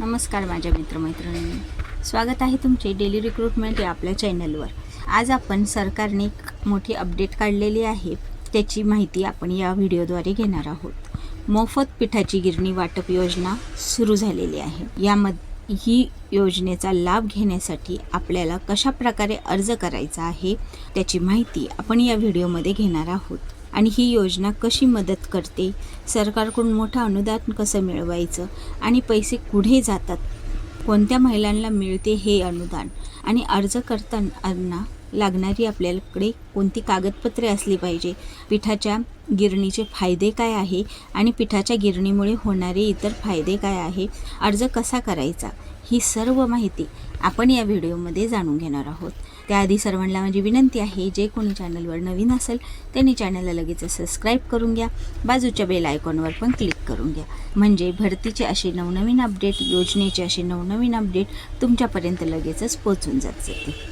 नमस्कार माझ्या मित्रमैत्रिणींनी. स्वागत आहे तुमचे डेली रिक्रुटमेंट या आपल्या चॅनलवर आज आपण सरकारने एक मोठी अपडेट काढलेली आहे. त्याची माहिती आपण या व्हिडिओद्वारे घेणार आहोत. मोफत पिठाची गिरणी वाटप योजना सुरू झालेली आहे. यामध्ये ही योजनेचा लाभ घेण्यासाठी आपल्याला कशा प्रकारे अर्ज करायचा आहे त्याची माहिती आपण या व्हिडिओमध्ये घेणार आहोत. आणि ही योजना कशी मदत करते? सरकारकडून मोठं अनुदान कसं मिळवायचं? आणि पैसे कुठे जातात? कोणत्या महिलांना मिळते हे अनुदान? आणि अर्ज करताना लागणारी आपल्याकडे कोणती कागदपत्रे असली पाहिजे? पिठाच्या गिरणीचे फायदे काय आहे? आणि पिठाच्या गिरणीमुळे होणारे इतर फायदे काय आहे? अर्ज कसा करायचा? ही सर्व माहिती आपण या व्हिडिओमध्ये जाणून घेणार आहोत. त्याआधी सर्वांना माझी विनंती आहे जे कोणी चॅनलवर नवीन असेल त्यांनी चॅनलला लगेच सबस्क्राईब करून घ्या. बाजूच्या बेल आयकॉनवर पण क्लिक करून घ्या. म्हणजे भरतीचे असे नवनवीन अपडेट योजनेचे असे नवनवीन अपडेट तुमच्यापर्यंत लगेचच पोचून जात जाते.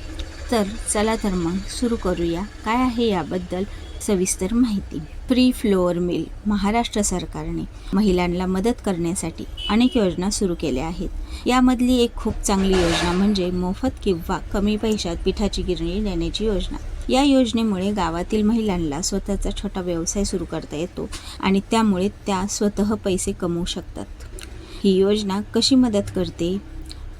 तर चला तर मग सुरू करूया. काय आहे याबद्दल सविस्तर माहिती. फ्री फ्लोअर मिल महाराष्ट्र सरकारने महिलांना मदत करण्यासाठी अनेक योजना सुरू केल्या आहेत. यामधली एक खूप चांगली योजना म्हणजे मोफत किंवा कमी पैशात पिठाची गिरणी देण्याची योजना. या योजनेमुळे गावातील महिलांना स्वतःचा छोटा व्यवसाय सुरू करता येतो आणि त्यामुळे त्या स्वतः पैसे कमवू शकतात. ही योजना कशी मदत करते?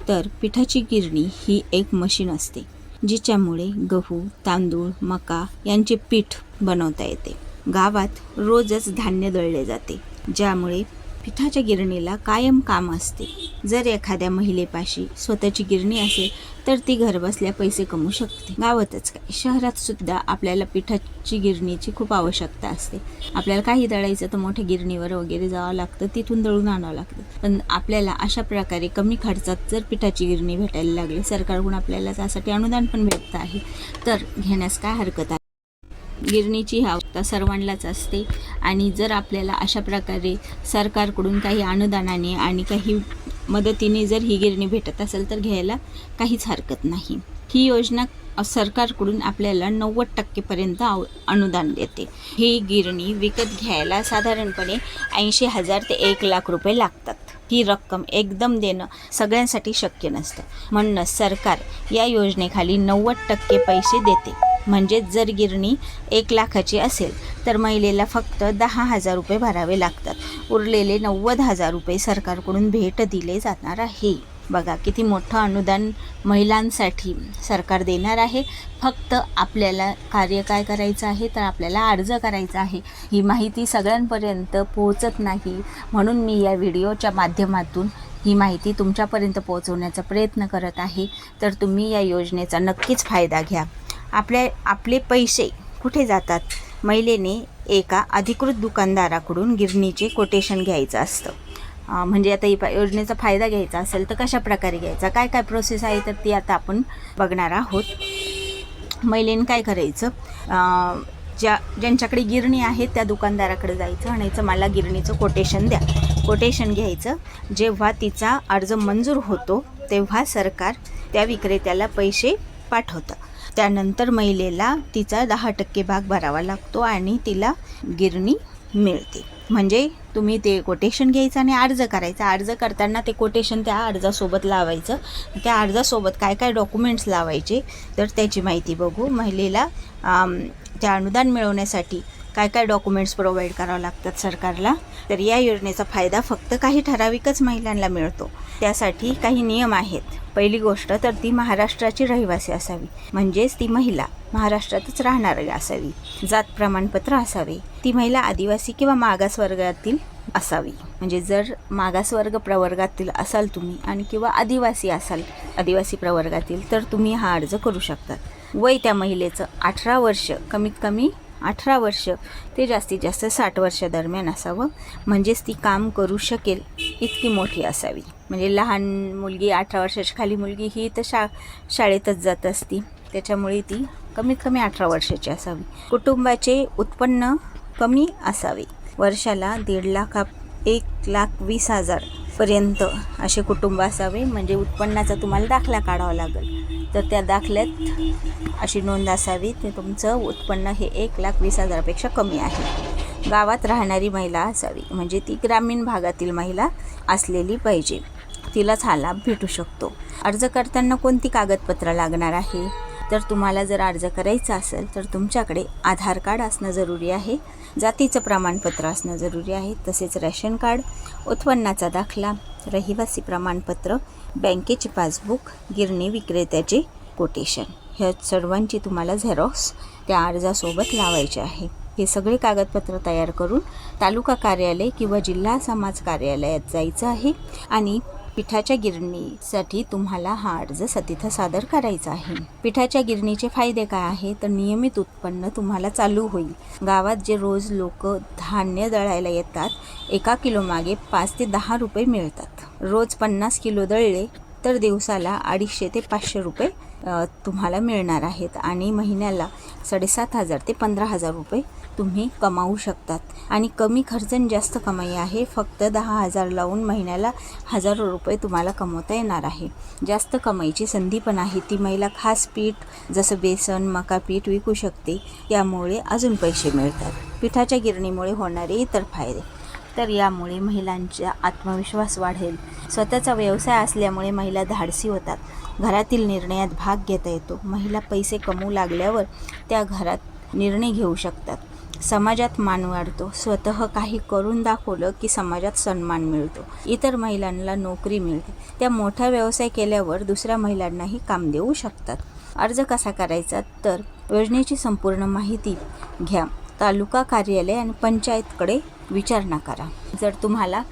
तर पिठाची गिरणी ही एक मशीन असते. जिच्यामुळे गहू तांदूळ मका यांचे पीठ बनवता येते. गावात रोजच धान्य दळले जाते ज्यामुळे पिठाच्या गिरणीला कायम काम असते. जर एखाद्या महिलेपाशी स्वतःची गिरणी असेल तर ती घरबसल्या पैसे कमवू शकते. गावातच काय शहरात सुद्धा आपल्याला पिठाची गिरणीची खूप आवश्यकता असते. आपल्याला काही दळायचं तर मोठ्या गिरणीवर वगैरे जावं लागतं तिथून दळून आणावं लागतं. पण आपल्याला अशा प्रकारे कमी खर्चात जर पिठाची गिरणी भेटायला लागली सरकारकडून आपल्याला त्यासाठी अनुदान पण भेटतं आहे. तर घेण्यास काय हरकत आहे? गिरणीची आवश्यकता सर्वांनाच असते. आणि जर आपल्याला अशा प्रकारे सरकारकडून काही अनुदानाने आणि काही मदतीने जर ही गिरणी भेटत असेल तर घ्यायला काहीच हरकत नाही. ही योजना सरकारकडून आपल्याला नव्वद टक्केपर्यंत आव अनुदान देते. ही गिरणी विकत घ्यायला साधारणपणे ऐंशी हजार ते एक लाख रुपये लागतात. ही रक्कम एकदम देणं सगळ्यांसाठी शक्य नसतं. म्हणूनच सरकार या योजनेखाली नव्वद टक्के पैसे देते. म्हणजेच जर गिरणी एक लाखाची असेल तर महिलेला फक्त दहा हजार रुपये भरावे लागतात. उरलेले नव्वद हजार रुपये सरकारकडून भेट दिले जाणार आहे. बघा किती मोठं अनुदान महिलांसाठी सरकार देणार आहे. फक्त आपल्याला कार्य काय करायचं आहे तर आपल्याला अर्ज करायचा आहे. ही माहिती सगळ्यांपर्यंत पोहोचत नाही म्हणून मी या व्हिडिओच्या माध्यमातून ही माहिती तुमच्यापर्यंत पोहोचवण्याचा प्रयत्न करत आहे. तर तुम्ही या योजनेचा नक्कीच फायदा घ्या. आपल्या आपले पैसे कुठे जातात? महिलेने एका अधिकृत दुकानदाराकडून गिरणीचे कोटेशन घ्यायचं असतं. म्हणजे आता ही योजनेचा फायदा घ्यायचा असेल तर कशा प्रकारे घ्यायचा? काय काय प्रोसेस आहे? तर ती आता आपण बघणार आहोत. महिलेने काय करायचं? ज्या ज्यांच्याकडे गिरणी आहे त्या दुकानदाराकडे जायचं आणायचं मला गिरणीचं कोटेशन द्या. कोटेशन घ्यायचं. जेव्हा तिचा अर्ज मंजूर होतो तेव्हा सरकार त्या विक्रेत्याला पैसे पाठवतं. त्यानंतर महिलेला तिचा दहा टक्के भाग भरावा लागतो आणि तिला गिरणी मिळते. म्हणजे तुम्ही ते कोटेशन घ्यायचं आणि अर्ज करायचा. अर्ज करताना ते कोटेशन त्या अर्जासोबत लावायचं. त्या अर्जासोबत काय काय डॉक्युमेंट्स लावायचे तर त्याची माहिती बघू. महिलेला त्या अनुदान मिळवण्यासाठी काय काय डॉक्युमेंट्स प्रोव्हाइड करावं लागतात सरकारला तर या योजनेचा फायदा फक्त काही ठराविकच महिलांना मिळतो. त्यासाठी काही नियम आहेत. पहिली गोष्ट तर ती महाराष्ट्राची रहिवासी असावी. म्हणजेच ती महिला महाराष्ट्रातच राहणारी असावी. जात प्रमाणपत्र असावे. ती महिला आदिवासी किंवा मागासवर्गातील असावी. म्हणजे जर मागासवर्ग प्रवर्गातील असाल तुम्ही आणि किंवा आदिवासी असाल आदिवासी प्रवर्गातील तर तुम्ही हा अर्ज करू शकतात. वय त्या महिलेचं अठरा वर्ष कमीत कमी अठरा वर्ष ते जास्तीत जास्त साठ वर्षादरम्यान असावं. म्हणजेच ती काम करू शकेल इतकी मोठी असावी. म्हणजे लहान मुलगी अठरा वर्षाची खाली मुलगी ही तर शा शाळेतच जात असती. त्याच्यामुळे ती कमीत कमी अठरा वर्षाची असावी. कुटुंबाचे उत्पन्न कमी असावे. वर्षाला दीड लाखा एक लाख वीस हजारपर्यंत असे कुटुंब असावे. म्हणजे उत्पन्नाचा तुम्हाला दाखला काढावा लागेल. तर त्या दाखल्यात अशी नोंद असावी. ते तुमचं उत्पन्न हे एक लाख वीस हजारापेक्षा कमी आहे. गावात राहणारी महिला असावी. म्हणजे ती ग्रामीण भागातील महिला असलेली पाहिजे. तिलाच हा लाभ भेटू शकतो. अर्ज करताना कोणती कागदपत्र लागणार आहे? तर तुम्हाला जर अर्ज करायचा असेल तर तुमच्याकडे आधार कार्ड असणं जरुरी आहे जातीचं प्रमाणपत्र असणं जरुरी आहे तसेच रेशन कार्ड उत्पन्नाचा दाखला रहिवासी प्रमाणपत्र बँकेची पासबुक गिरणी विक्रेत्याचे कोटेशन. ह्या सर्वांची तुम्हाला झेरॉक्स त्या अर्जासोबत लावायचे आहे. हे सगळे कागदपत्र तयार करून तालुका कार्यालय किंवा जिल्हा समाज कार्यालयात जायचं आहे आणि पिठाच्या गिरणीसाठी तुम्हाला हा अर्ज तिथं सादर करायचा आहे. पिठाच्या गिरणीचे फायदे काय आहे तर नियमित उत्पन्न तुम्हाला चालू होईल. गावात जे रोज लोक धान्य दळायला येतात एका किलो मागे पाच ते दहा रुपये मिळतात. रोज पन्नास किलो दळले तर दिवसाला अडीचशे ते पाचशे रुपये तुम्हाला मिळणार आहेत आणि महिन्याला साडेसात हजार ते पंधरा हजार रुपये तुम्ही कमावू शकतात. आणि कमी खर्च आणि जास्त कमाई आहे. फक्त दहा हजार लावून महिन्याला हजारो रुपये तुम्हाला कमवता येणार आहे. जास्त कमाईची संधी पण आहे. ती महिला खास पीठ जसं बेसन मका पीठ विकू शकते. यामुळे अजून पैसे मिळतात. पिठाच्या गिरणीमुळे होणारे इतर फायदे. तर यामुळे महिलांचा आत्मविश्वास वाढेल. स्वतःचा व्यवसाय असल्यामुळे महिला धाडसी होतात. घरातील निर्णयात भाग घेता येतो. महिला पैसे कमवू लागल्यावर त्या घरात निर्णय घेऊ शकतात. समाजात मान वाढतो. स्वतः काही करून दाखवलं की समाजात सन्मान मिळतो. इतर महिलांना नोकरी मिळते. त्या मोठा व्यवसाय केल्यावर दुसऱ्या महिलांनाही काम देऊ शकतात. अर्ज कसा करायचा? तर योजनेची संपूर्ण माहिती घ्या. तालुका कार्यालय आणि पंचायतकडे विचारणा करा. जर तुम्हाला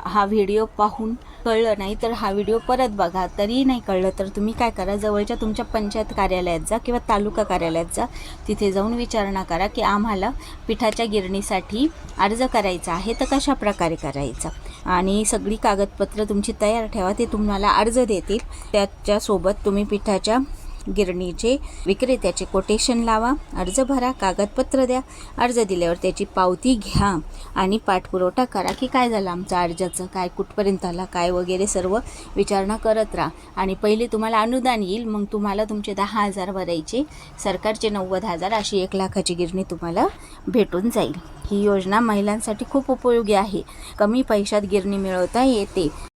हा व्हिडिओ पाहून कळलं नाही तर हा व्हिडिओ परत बघा. तरीही नाही कळलं तर तुम्ही काय करा जवळच्या तुमच्या पंचायत कार्यालयात जा किंवा तालुका कार्यालयात जा. तिथे जाऊन विचारणा करा की आम्हाला पिठाच्या गिरणीसाठी अर्ज करायचा आहे तर कशा प्रकारे करायचा? आणि सगळी कागदपत्रं तुमची तयार ठेवा ते तुम्हाला अर्ज देतील. त्याच्यासोबत तुम्ही पिठाच्या गिरणीचे विक्रेत्याचे कोटेशन लावा अर्ज भरा कागदपत्र द्या. अर्ज दिल्यावर त्याची पावती घ्या आणि पाठपुरवठा करा की काय झालं आमचं अर्जाचं? काय कुठपर्यंत आला? काय वगैरे सर्व विचारणा करत राहा. आणि पहिले तुम्हाला अनुदान येईल मग तुम्हाला तुमचे दहा हजार भरायचे. सरकारचे नव्वद हजार अशी एक लाखाची गिरणी तुम्हाला भेटून जाईल. ही योजना महिलांसाठी खूप उपयोगी आहे. कमी पैशात गिरणी मिळवता येते.